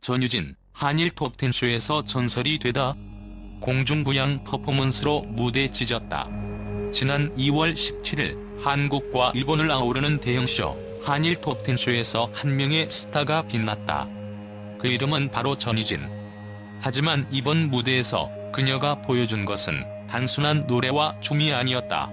전유진, 한일 톱텐쇼에서 전설이 되다. 공중부양 퍼포먼스로 무대 찢었다. 지난 2월 17일 한국과 일본을 아우르는 대형쇼 한일 톱텐쇼에서 한 명의 스타가 빛났다. 그 이름은 바로 전유진. 하지만 이번 무대에서 그녀가 보여준 것은 단순한 노래와 춤이 아니었다.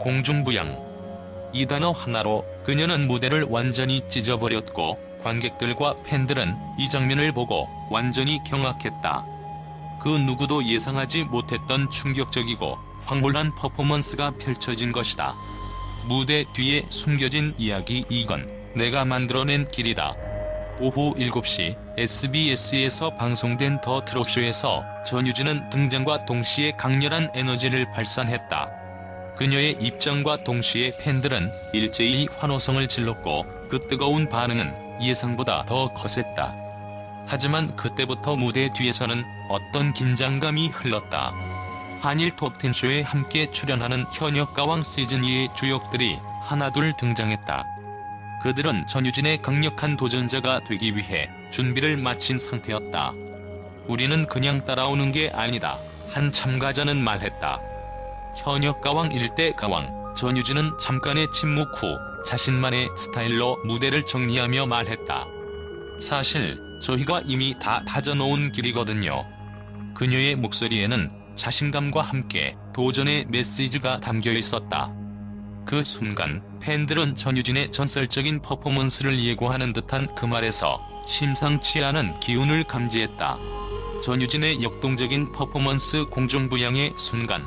공중부양. 이 단어 하나로 그녀는 무대를 완전히 찢어버렸고 관객들과 팬들은 이 장면을 보고 완전히 경악했다. 그 누구도 예상하지 못했던 충격적이고 황홀한 퍼포먼스가 펼쳐진 것이다. 무대 뒤에 숨겨진 이야기 이건 내가 만들어낸 길이다. 오후 7시 SBS에서 방송된 더 트롯쇼에서 전유진은 등장과 동시에 강렬한 에너지를 발산했다. 그녀의 입장과 동시에 팬들은 일제히 환호성을 질렀고 그 뜨거운 반응은 예상보다 더 거셌다. 하지만 그때부터 무대 뒤에서는 어떤 긴장감이 흘렀다. 한일 톱텐쇼에 함께 출연하는 현역 가왕 시즌2의 주역들이 하나둘 등장했다. 그들은 전유진의 강력한 도전자가 되기 위해 준비를 마친 상태였다. 우리는 그냥 따라오는 게 아니다. 한 참가자는 말했다. 현역 가왕 일대 가왕 전유진은 잠깐의 침묵 후 자신만의 스타일로 무대를 정리하며 말했다. 사실 저희가 이미 다 다져놓은 길이거든요. 그녀의 목소리에는 자신감과 함께 도전의 메시지가 담겨 있었다. 그 순간 팬들은 전유진의 전설적인 퍼포먼스를 예고하는 듯한 그 말에서 심상치 않은 기운을 감지했다. 전유진의 역동적인 퍼포먼스 공중부양의 순간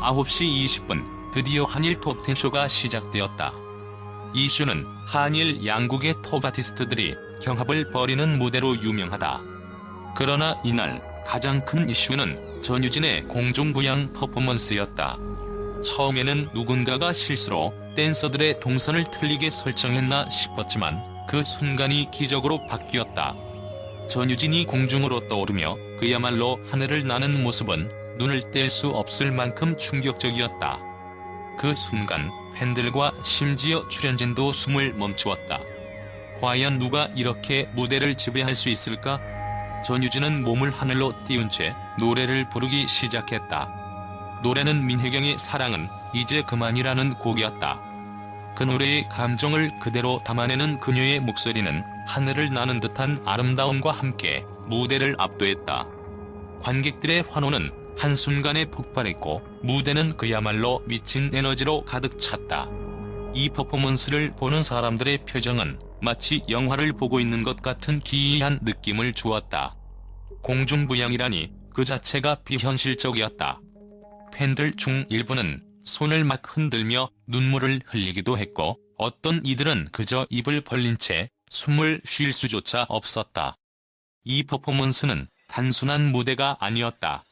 9시 20분 드디어 한일 톱텐쇼가 시작되었다. 이 쇼는 한일 양국의 톱 아티스트들이 경합을 벌이는 무대로 유명하다. 그러나 이날 가장 큰 이슈는 전유진의 공중부양 퍼포먼스였다. 처음에는 누군가가 실수로 댄서들의 동선을 틀리게 설정했나 싶었지만 그 순간이 기적으로 바뀌었다. 전유진이 공중으로 떠오르며 그야말로 하늘을 나는 모습은 눈을 뗄 수 없을 만큼 충격적이었다. 그 순간 팬들과 심지어 출연진도 숨을 멈추었다. 과연 누가 이렇게 무대를 지배할 수 있을까? 전유진은 몸을 하늘로 띄운 채 노래를 부르기 시작했다. 노래는 민혜경의 사랑은 이제 그만이라는 곡이었다. 그 노래의 감정을 그대로 담아내는 그녀의 목소리는 하늘을 나는 듯한 아름다움과 함께 무대를 압도했다. 관객들의 환호는 한순간에 폭발했고 무대는 그야말로 미친 에너지로 가득 찼다. 이 퍼포먼스를 보는 사람들의 표정은 마치 영화를 보고 있는 것 같은 기이한 느낌을 주었다. 공중부양이라니 그 자체가 비현실적이었다. 팬들 중 일부는 손을 막 흔들며 눈물을 흘리기도 했고 어떤 이들은 그저 입을 벌린 채 숨을 쉴 수조차 없었다. 이 퍼포먼스는 단순한 무대가 아니었다.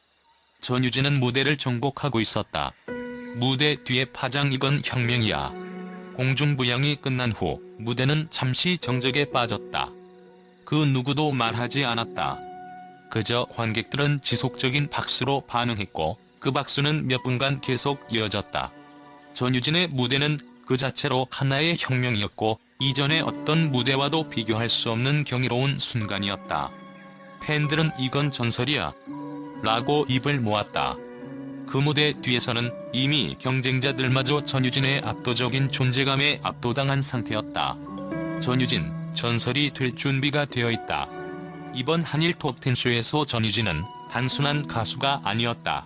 전유진은 무대를 정복하고 있었다. 무대 뒤에 파장 이건 혁명이야. 공중부양이 끝난 후 무대는 잠시 정적에 빠졌다. 그 누구도 말하지 않았다. 그저 관객들은 지속적인 박수로 반응했고 그 박수는 몇 분간 계속 이어졌다. 전유진의 무대는 그 자체로 하나의 혁명이었고 이전의 어떤 무대와도 비교할 수 없는 경이로운 순간이었다. 팬들은 이건 전설이야. 라고 입을 모았다. 그 무대 뒤에서는 이미 경쟁자들마저 전유진의 압도적인 존재감에 압도당한 상태였다. 전유진, 전설이 될 준비가 되어 있다. 이번 한일 톱텐쇼에서 전유진은 단순한 가수가 아니었다.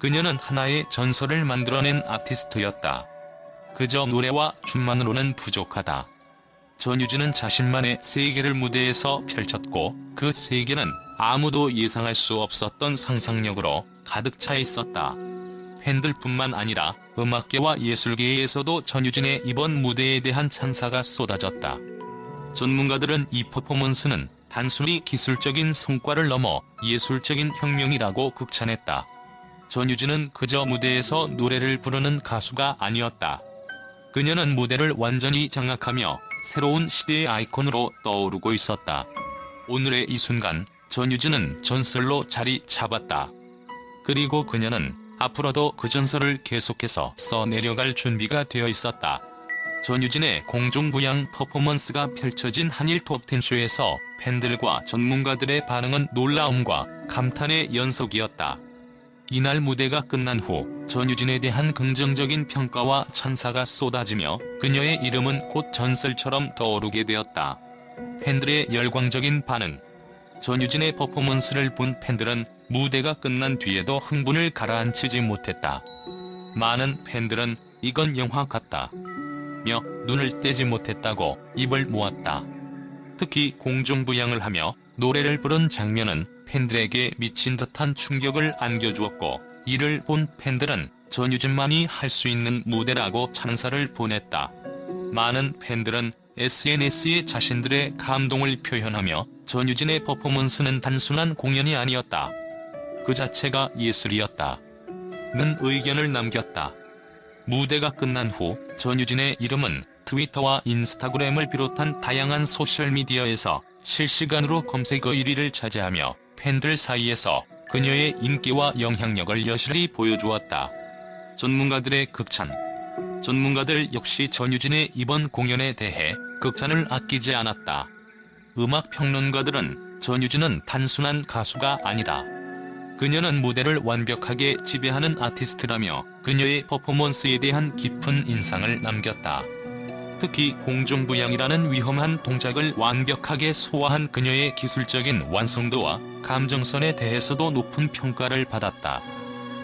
그녀는 하나의 전설을 만들어낸 아티스트였다. 그저 노래와 춤만으로는 부족하다. 전유진은 자신만의 세계를 무대에서 펼쳤고 그 세계는 아무도 예상할 수 없었던 상상력으로 가득 차 있었다. 팬들뿐만 아니라 음악계와 예술계에서도 전유진의 이번 무대에 대한 찬사가 쏟아졌다. 전문가들은 이 퍼포먼스는 단순히 기술적인 성과를 넘어 예술적인 혁명이라고 극찬했다. 전유진은 그저 무대에서 노래를 부르는 가수가 아니었다. 그녀는 무대를 완전히 장악하며 새로운 시대의 아이콘으로 떠오르고 있었다. 오늘의 이 순간 전유진은 전설로 자리 잡았다. 그리고 그녀는 앞으로도 그 전설을 계속해서 써내려갈 준비가 되어 있었다. 전유진의 공중부양 퍼포먼스가 펼쳐진 한일 톱텐쇼에서 팬들과 전문가들의 반응은 놀라움과 감탄의 연속이었다. 이날 무대가 끝난 후 전유진에 대한 긍정적인 평가와 찬사가 쏟아지며 그녀의 이름은 곧 전설처럼 떠오르게 되었다. 팬들의 열광적인 반응. 전유진의 퍼포먼스를 본 팬들은 무대가 끝난 뒤에도 흥분을 가라앉히지 못했다. 많은 팬들은 이건 영화 같다. 며 눈을 떼지 못했다고 입을 모았다. 특히 공중부양을 하며 노래를 부른 장면은 팬들에게 미친 듯한 충격을 안겨주었고 이를 본 팬들은 전유진만이 할 수 있는 무대라고 찬사를 보냈다. 많은 팬들은 SNS에 자신들의 감동을 표현하며 전유진의 퍼포먼스는 단순한 공연이 아니었다. 그 자체가 예술이었다. 는 의견을 남겼다. 무대가 끝난 후 전유진의 이름은 트위터와 인스타그램을 비롯한 다양한 소셜미디어에서 실시간으로 검색어 1위를 차지하며 팬들 사이에서 그녀의 인기와 영향력을 여실히 보여주었다. 전문가들의 극찬 전문가들 역시 전유진의 이번 공연에 대해 극찬을 아끼지 않았다. 음악 평론가들은 전유진은 단순한 가수가 아니다. 그녀는 무대를 완벽하게 지배하는 아티스트라며 그녀의 퍼포먼스에 대한 깊은 인상을 남겼다. 특히 공중부양이라는 위험한 동작을 완벽하게 소화한 그녀의 기술적인 완성도와 감정선에 대해서도 높은 평가를 받았다.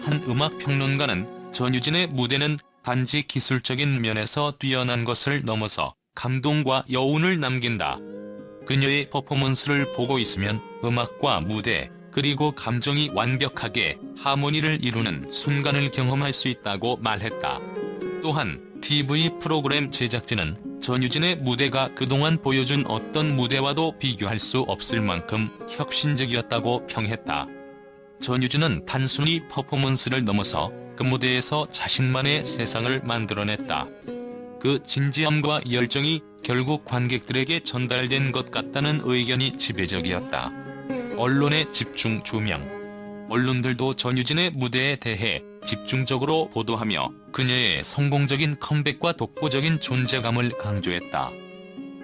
한 음악 평론가는 전유진의 무대는 단지 기술적인 면에서 뛰어난 것을 넘어서 감동과 여운을 남긴다. 그녀의 퍼포먼스를 보고 있으면 음악과 무대, 그리고 감정이 완벽하게 하모니를 이루는 순간을 경험할 수 있다고 말했다. 또한 TV 프로그램 제작진은 전유진의 무대가 그동안 보여준 어떤 무대와도 비교할 수 없을 만큼 혁신적이었다고 평했다. 전유진은 단순히 퍼포먼스를 넘어서 그 무대에서 자신만의 세상을 만들어냈다. 그 진지함과 열정이 결국 관객들에게 전달된 것 같다는 의견이 지배적이었다. 언론의 집중 조명. 언론들도 전유진의 무대에 대해 집중적으로 보도하며 그녀의 성공적인 컴백과 독보적인 존재감을 강조했다.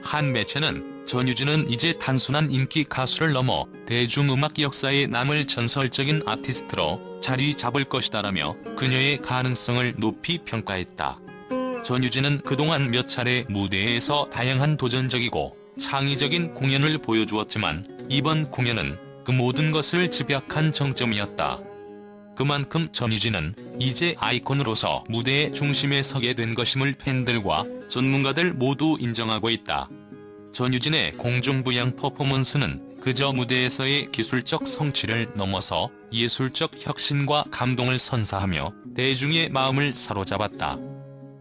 한 매체는 전유진은 이제 단순한 인기 가수를 넘어 대중음악 역사에 남을 전설적인 아티스트로 자리 잡을 것이다라며 그녀의 가능성을 높이 평가했다. 전유진은 그동안 몇 차례 무대에서 다양한 도전적이고 창의적인 공연을 보여주었지만 이번 공연은 그 모든 것을 집약한 정점이었다. 그만큼 전유진은 이제 아이콘으로서 무대의 중심에 서게 된 것임을 팬들과 전문가들 모두 인정하고 있다. 전유진의 공중부양 퍼포먼스는 그저 무대에서의 기술적 성취를 넘어서 예술적 혁신과 감동을 선사하며 대중의 마음을 사로잡았다.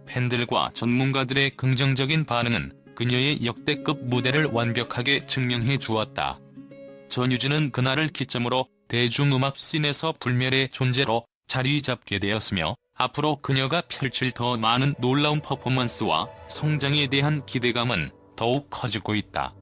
팬들과 전문가들의 긍정적인 반응은 그녀의 역대급 무대를 완벽하게 증명해 주었다. 전유진은 그날을 기점으로 대중음악 씬에서 불멸의 존재로 자리 잡게 되었으며 앞으로 그녀가 펼칠 더 많은 놀라운 퍼포먼스와 성장에 대한 기대감은 더욱 커지고 있다.